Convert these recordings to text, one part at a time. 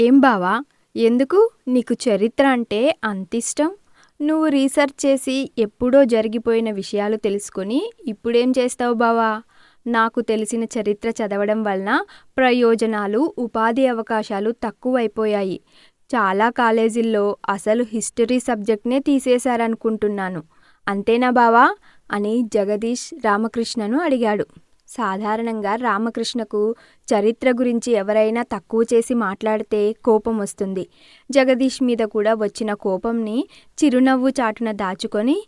ఏం బావా? ఎందుకు? నీకు చరిత్ర అంటే అంతిష్టం? నువ్వు రీసెర్చ్ చేసి ఎప్పుడో జరిగిపోయిన విషయాలు తెలుసుకొని ఇప్పుడేం చేస్తావు బావా? నాకు తెలిసిన చరిత్ర చదవడం వలన ప్రయోజనాలు ఉపాధి అవకాశాలు తక్కువైపోయాయి. చాలా కాలేజీల్లో అసలు హిస్టరీ సబ్జెక్ట్నే తీసేశారనుకుంటున్నాను. అంతేనా బావా? అని జగదీష్ రామకృష్ణను అడిగాడు. సాధారణంగా రామకృష్ణకు చరిత్ర గురించి ఎవరైనా తక్కువ చేసి మాట్లాడితే కోపం వస్తుంది. జగదీష్ మీద కూడా వచ్చిన కోపంని చిరునవ్వు చాటున దాచుకొని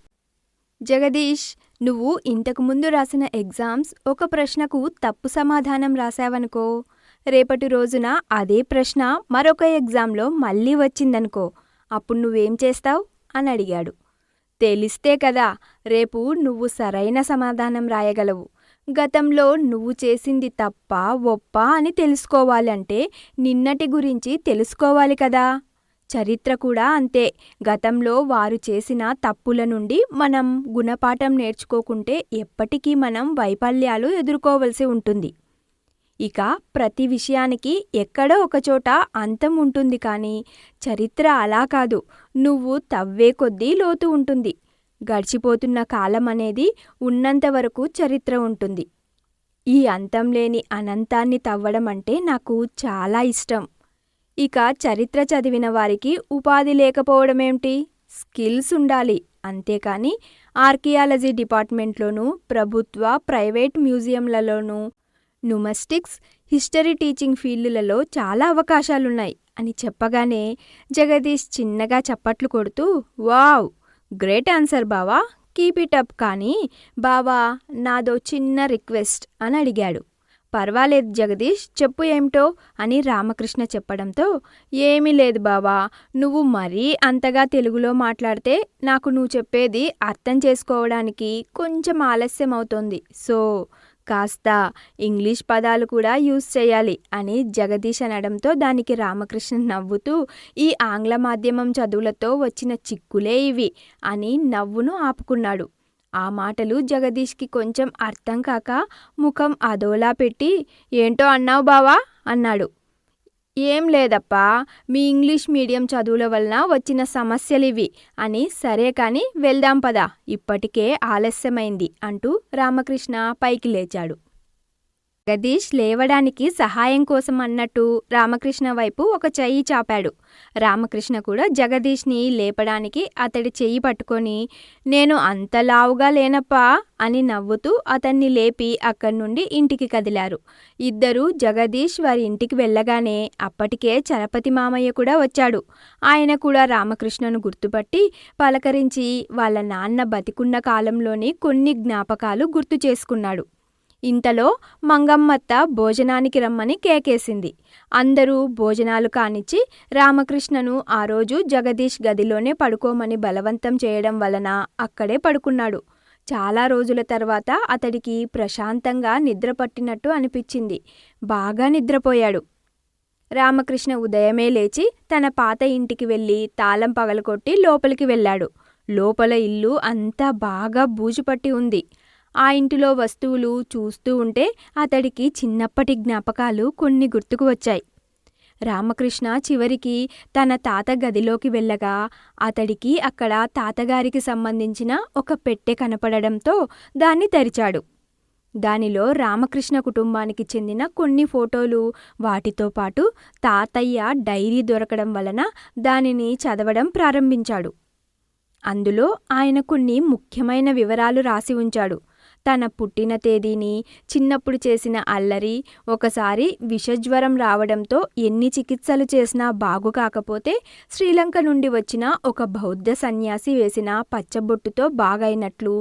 జగదీష్ నువ్వు ఇంతకు ముందు రాసిన ఎగ్జామ్స్ ఒక ప్రశ్నకు తప్పు సమాధానం రాశావనుకో. రేపటి రోజున అదే ప్రశ్న మరొక ఎగ్జామ్లో మళ్ళీ వచ్చిందనుకో. అప్పుడు నువ్వేం చేస్తావు? అని అడిగాడు. తెలిస్తే కదా రేపు నువ్వు సరైన సమాధానం రాయగలవు. గతంలో నువ్వు చేసింది తప్ప ఒప్ప అని తెలుసుకోవాలంటే నిన్నటి గురించి తెలుసుకోవాలి కదా. చరిత్ర కూడా అంతే. గతంలో వారు చేసిన తప్పుల నుండి మనం గుణపాఠం నేర్చుకోకుంటే ఎప్పటికీ మనం వైఫల్యాలు ఎదుర్కోవలసి ఉంటుంది. ఇక ప్రతి విషయానికి ఎక్కడో ఒకచోట అంతం ఉంటుంది కానీ చరిత్ర అలా కాదు. నువ్వు తవ్వే కొద్దీ లోతు ఉంటుంది. గడిచిపోతున్న కాలం అనేది ఉన్నంతవరకు చరిత్ర ఉంటుంది. ఈ అంతం లేని అనంతాన్ని తవ్వడం అంటే నాకు చాలా ఇష్టం. ఇక చరిత్ర చదివిన వారికి ఉపాధి లేకపోవడమేమిటి స్కిల్స్ ఉండాలి. అంతేకాని ఆర్కియాలజీ డిపార్ట్మెంట్లోనూ ప్రభుత్వ ప్రైవేట్ మ్యూజియంలలోనూ నుమస్టిక్స్ హిస్టరీ టీచింగ్ ఫీల్డ్లలో చాలా అవకాశాలున్నాయి. అని చెప్పగానే జగదీష్ చిన్నగా చప్పట్లు కొడుతూ వావ్! గ్రేట్ ఆన్సర్ బావా. కీప్ ఇట్ అప్ కానీ బావా నాదో చిన్న రిక్వెస్ట్ అని అడిగాడు. పర్వాలేదు జగదీష్ చెప్పు ఏమిటో అని రామకృష్ణ చెప్పడంతో ఏమీ లేదు బావా నువ్వు మరీ అంతగా తెలుగులో మాట్లాడితే నాకు నువ్వు చెప్పేది అర్థం చేసుకోవడానికి కొంచెం ఆలస్యం అవుతోంది సో కాస్త ఇంగ్లీష్ పదాలు కూడా యూజ్ చేయాలి అని జగదీష్ అనడంతో దానికి రామకృష్ణ నవ్వుతూ ఈ ఆంగ్ల మాధ్యమం చదువులతో వచ్చిన చిక్కులే ఇవి అని నవ్వును ఆపుకున్నాడు. ఆ మాటలు జగదీష్కి కొంచెం అర్థం కాక ముఖం అదోలా పెట్టి ఏంటో అన్నావు బావా? అన్నాడు. ఏం లేదప్పా మీ ఇంగ్లీష్ మీడియం చదువుల వలన వచ్చిన సమస్యలివి. అని సరే కాని వెళ్దాం పదా. ఇప్పటికే ఆలస్యమైంది అంటూ రామకృష్ణ పైకి లేచాడు. జగదీష్ లేవడానికి సహాయం కోసం అన్నట్టు రామకృష్ణ వైపు ఒక చెయ్యి చాపాడు. రామకృష్ణ కూడా జగదీష్ని లేపడానికి అతడి చెయ్యి పట్టుకొని నేను అంత లావుగా లేనప్పా? అని నవ్వుతూ అతన్ని లేపి అక్కడి నుండి ఇంటికి కదిలారు. ఇద్దరూ జగదీష్ వారి ఇంటికి వెళ్ళగానే అప్పటికే చలపతి మామయ్య కూడా వచ్చాడు. ఆయన కూడా రామకృష్ణను గుర్తుపట్టి పలకరించి వాళ్ళ నాన్న బతికున్న కాలంలోని కొన్ని జ్ఞాపకాలు గుర్తు చేసుకున్నాడు. ఇంతలో మంగమ్మత్త భోజనానికి రమ్మని కేకేసింది. అందరూ భోజనాలు కానిచ్చి రామకృష్ణను ఆ రోజు జగదీష్ గదిలోనే పడుకోమని బలవంతం చేయడం వలన అక్కడే పడుకున్నాడు. చాలా రోజుల తర్వాత అతడికి ప్రశాంతంగా నిద్ర పట్టినట్టు అనిపించింది. బాగా నిద్రపోయాడు. రామకృష్ణ ఉదయమే లేచి తన పాత ఇంటికి వెళ్ళి తాళం పగలకొట్టి లోపలికి వెళ్ళాడు. లోపల ఇల్లు అంతా బాగా బూజుపట్టి ఉంది. ఆ ఇంటిలో వస్తువులు చూస్తూ ఉంటే అతడికి చిన్నప్పటి జ్ఞాపకాలు కొన్ని గుర్తుకు వచ్చాయి. రామకృష్ణ చివరికి తన తాత గదిలోకి వెళ్ళగా అతడికి అక్కడ తాతగారికి సంబంధించిన ఒక పెట్టె కనపడడంతో దాన్ని తెరిచాడు. దానిలో రామకృష్ణ కుటుంబానికి చెందిన కొన్ని ఫోటోలు వాటితో పాటు తాతయ్య డైరీ దొరకడం వలన దానిని చదవడం ప్రారంభించాడు. అందులో ఆయన కొన్ని ముఖ్యమైన వివరాలు రాసి ఉంచాడు. తన పుట్టిన తేదీని చిన్నప్పుడు చేసిన అల్లరి ఒకసారి విషజ్వరం రావడంతో ఎన్ని చికిత్సలు చేసినా బాగు కాకపోతే శ్రీలంక నుండి వచ్చిన ఒక బౌద్ధ సన్యాసి వేసిన పచ్చబొట్టుతో బాగైనట్లు.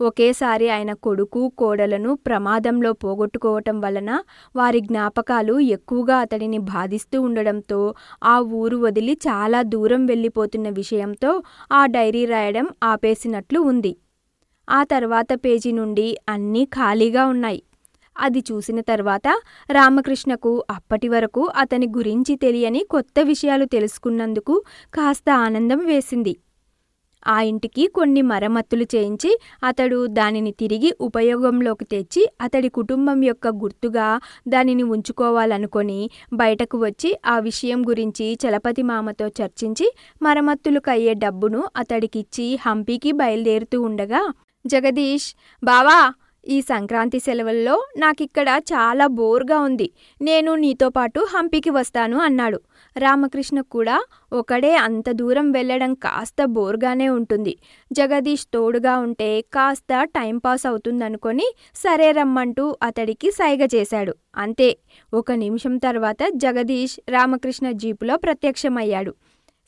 ఒకేసారి ఆయన కొడుకు కోడలను ప్రమాదంలో పోగొట్టుకోవటం వలన వారి జ్ఞాపకాలు ఎక్కువగా అతడిని బాధిస్తూ ఉండడంతో ఆ ఊరు వదిలి చాలా దూరం వెళ్ళిపోతున్న విషయంతో ఆ డైరీ రాయడం ఆపేసినట్లు ఉంది. ఆ తర్వాత పేజీ నుండి అన్నీ ఖాళీగా ఉన్నాయి. అది చూసిన తర్వాత రామకృష్ణకు అప్పటి వరకు అతని గురించి తెలియని కొత్త విషయాలు తెలుసుకున్నందుకు కాస్త ఆనందం వేసింది. ఆ ఇంటికి కొన్ని మరమ్మతులు చేయించి అతడు దానిని తిరిగి ఉపయోగంలోకి తెచ్చి అతడి కుటుంబం యొక్క గుర్తుగా దానిని ఉంచుకోవాలనుకొని బయటకు వచ్చి ఆ విషయం గురించి చలపతి మామతో చర్చించి మరమ్మతులకు అయ్యే డబ్బును అతడికిచ్చి హంపీకి బయలుదేరుతూ ఉండగా జగదీష్ బావా ఈ సంక్రాంతి సెలవుల్లో నాకిక్కడ చాలా బోర్గా ఉంది. నేను నీతో పాటు హంపీకి వస్తాను అన్నాడు. రామకృష్ణ కూడా ఒకడే అంత దూరం వెళ్ళడం కాస్త బోర్గానే ఉంటుంది. జగదీష్ తోడుగా ఉంటే కాస్త టైంపాస్ అవుతుందనుకొని సరే రమ్మంటూ అతడికి సైగ చేశాడు. అంతే. ఒక నిమిషం తర్వాత జగదీష్ రామకృష్ణ జీపులో ప్రత్యక్షమయ్యాడు.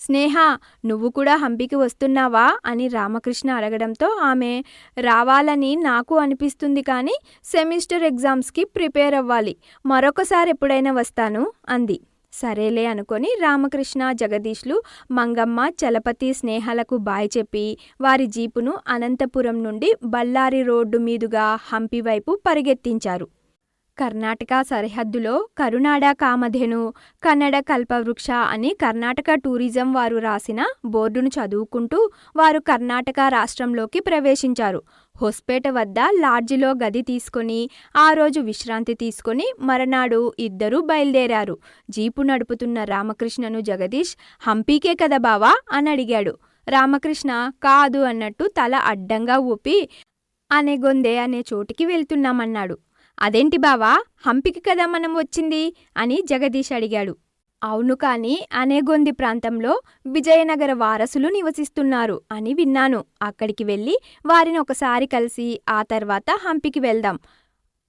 స్నేహ నువ్వు కూడా హంపికి వస్తున్నావా? అని రామకృష్ణ అడగడంతో ఆమె రావాలని నాకు అనిపిస్తుంది కానీ సెమిస్టర్ ఎగ్జామ్స్కి ప్రిపేర్ అవ్వాలి. మరొకసారి ఎప్పుడైనా వస్తాను అంది. సరేలే అనుకొని రామకృష్ణ జగదీష్లు మంగమ్మ చలపతి స్నేహాలకు బాయ్ చెప్పి వారి జీపును అనంతపురం నుండి బళ్ళారి రోడ్డు మీదుగా హంపి వైపు పరిగెత్తించారు. కర్ణాటక సరిహద్దులో కరునాడ కామధేను కన్నడ కల్పవృక్ష అని కర్ణాటక టూరిజం వారు రాసిన బోర్డును చదువుకుంటూ వారు కర్ణాటక రాష్ట్రంలోకి ప్రవేశించారు. హొస్పేట వద్ద లాడ్జిలో గది తీసుకొని ఆ రోజు విశ్రాంతి తీసుకొని మరనాడు ఇద్దరూ బయలుదేరారు. జీపు నడుపుతున్న రామకృష్ణను జగదీష్ హంపీకే కదా బావా? అని అడిగాడు. రామకృష్ణ కాదు అన్నట్టు తల అడ్డంగా ఊపి అనే గొందే అనే చోటికి వెళ్తున్నామన్నాడు. అదేంటి బావా? హంపికి కదా మనం వచ్చింది? అని జగదీష్ అడిగాడు. అవును కాని అనేగొంది ప్రాంతంలో విజయనగర వారసులు నివసిస్తున్నారు అని విన్నాను. అక్కడికి వెళ్ళి వారిని ఒకసారి కలిసి ఆ తర్వాత హంపికి వెళ్దాం.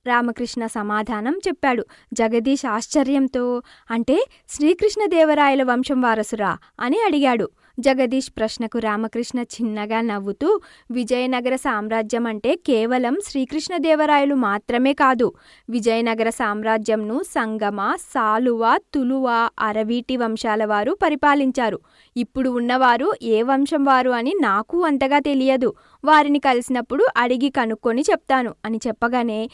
రామకృష్ణ సమాధానం చెప్పాడు. జగదీష్ ఆశ్చర్యంతో అంటే శ్రీకృష్ణదేవరాయల వంశం వారసురా? అని అడిగాడు. జగదీష్ ప్రశ్నకు రామకృష్ణ చిన్నగా నవ్వుతూ విజయనగర సామ్రాజ్యం అంటే కేవలం శ్రీకృష్ణదేవరాయలు మాత్రమే కాదు. విజయనగర సామ్రాజ్యంను సంగమ సాలువ తులువ అరవీటి వంశాల వారు పరిపాలించారు. ఇప్పుడు ఉన్నవారు ఏ వంశం వారు అని నాకు అంతగా తెలియదు. వారిని కలిసినప్పుడు అడిగి కనుక్కొని చెప్తాను అని చెప్పగానే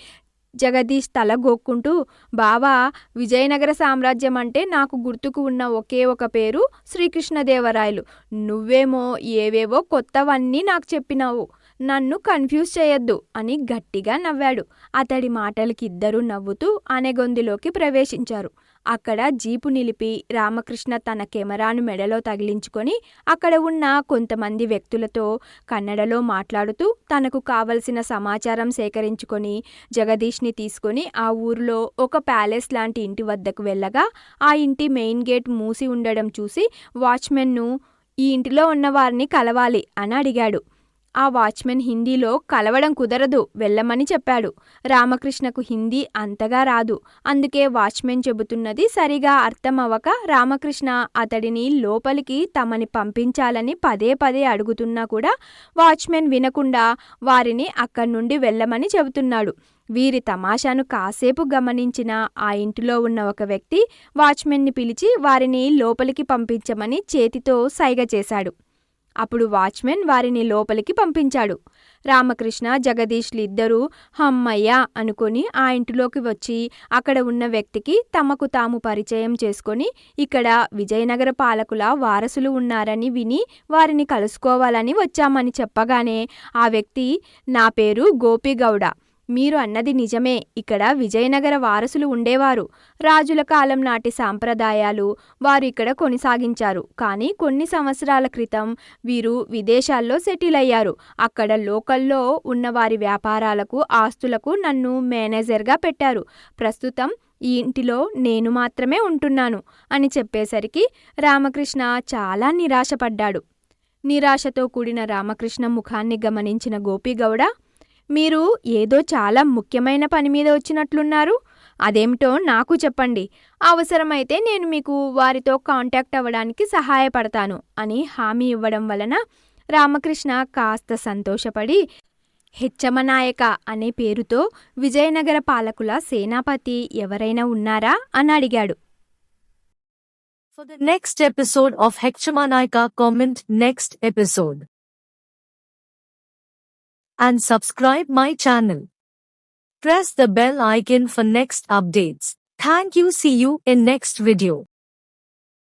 జగదీష్ తల గోక్కుంటూ బావా విజయనగర సామ్రాజ్యం అంటే నాకు గుర్తుకు ఉన్న ఒకే ఒక పేరు శ్రీకృష్ణదేవరాయలు. నువ్వేమో ఏవేవో కొత్తవన్నీ నాకు చెప్పినావు. నన్ను కన్ఫ్యూజ్ చేయొద్దు అని గట్టిగా నవ్వాడు. అతడి మాటలకి ఇద్దరూ నవ్వుతూ అనెగొందిలోకి ప్రవేశించారు. అక్కడ జీపు నిలిపి రామకృష్ణ తన కెమెరాను మెడలో తగిలించుకొని అక్కడ ఉన్న కొంతమంది వ్యక్తులతో కన్నడలో మాట్లాడుతూ తనకు కావలసిన సమాచారం సేకరించుకొని జగదీష్ని తీసుకొని ఆ ఊరిలో ఒక ప్యాలెస్ లాంటి ఇంటి వద్దకు వెళ్ళగా ఆ ఇంటి మెయిన్ గేట్ మూసి ఉండడం చూసి వాచ్మెన్ను ఈ ఇంటిలో ఉన్న వారిని కలవాలి అని అడిగాడు. ఆ వాచ్మెన్ హిందీలో కలవడం కుదరదు వెళ్ళమని చెప్పాడు. రామకృష్ణకు హిందీ అంతగా రాదు. అందుకే వాచ్మెన్ చెబుతున్నది సరిగా అర్థం రామకృష్ణ అతడిని లోపలికి తమని పంపించాలని పదే పదే అడుగుతున్నా కూడా వాచ్మెన్ వినకుండా వారిని అక్కడి నుండి వెళ్ళమని చెబుతున్నాడు. వీరి తమాషాను కాసేపు గమనించిన ఆ ఇంటిలో ఉన్న ఒక వ్యక్తి వాచ్మెన్ని పిలిచి వారిని లోపలికి పంపించమని చేతితో సైగ చేశాడు. అప్పుడు వాచ్మెన్ వారిని లోపలికి పంపించాడు. రామకృష్ణ జగదీష్లు ఇద్దరూ హమ్మయ్య అనుకొని ఆ ఇంటిలోకి వచ్చి అక్కడ ఉన్న వ్యక్తికి తమకు తాము పరిచయం చేసుకొని ఇక్కడ విజయనగర పాలకుల వారసులు ఉన్నారని విని వారిని కలుసుకోవాలని వచ్చామని చెప్పగానే ఆ వ్యక్తి నా పేరు గోపిగౌడ మీరు అన్నది నిజమే. ఇక్కడ విజయనగర వారసులు ఉండేవారు. రాజుల కాలం నాటి సాంప్రదాయాలు వారు ఇక్కడ కొనసాగించారు. కానీ కొన్ని సంవత్సరాల క్రితం వీరు విదేశాల్లో సెటిల్ అయ్యారు. అక్కడ లోకల్లో ఉన్న వారి వ్యాపారాలకు ఆస్తులకు నన్ను మేనేజర్గా పెట్టారు. ప్రస్తుతం ఈ ఇంటిలో నేను మాత్రమే ఉంటున్నాను అని చెప్పేసరికి రామకృష్ణ చాలా నిరాశపడ్డాడు. నిరాశతో కూడిన రామకృష్ణ ముఖాన్ని గమనించిన గోపిగౌడ మీరు ఏదో చాలా ముఖ్యమైన పని మీద వచ్చినట్లున్నారు. అదేమిటో నాకు చెప్పండి. అవసరమైతే నేను మీకు వారితో కాంటాక్ట్ అవ్వడానికి సహాయపడతాను అని హామీ ఇవ్వడం వలన రామకృష్ణ కాస్త సంతోషపడి హెచ్చమనాయక అనే పేరుతో విజయనగర పాలకుల సేనాపతి ఎవరైనా ఉన్నారా అని అడిగాడు. For the next episode of Hechamanayaka comment next episode And subscribe my channel. Press the bell icon for next updates. Thank you see you in next video.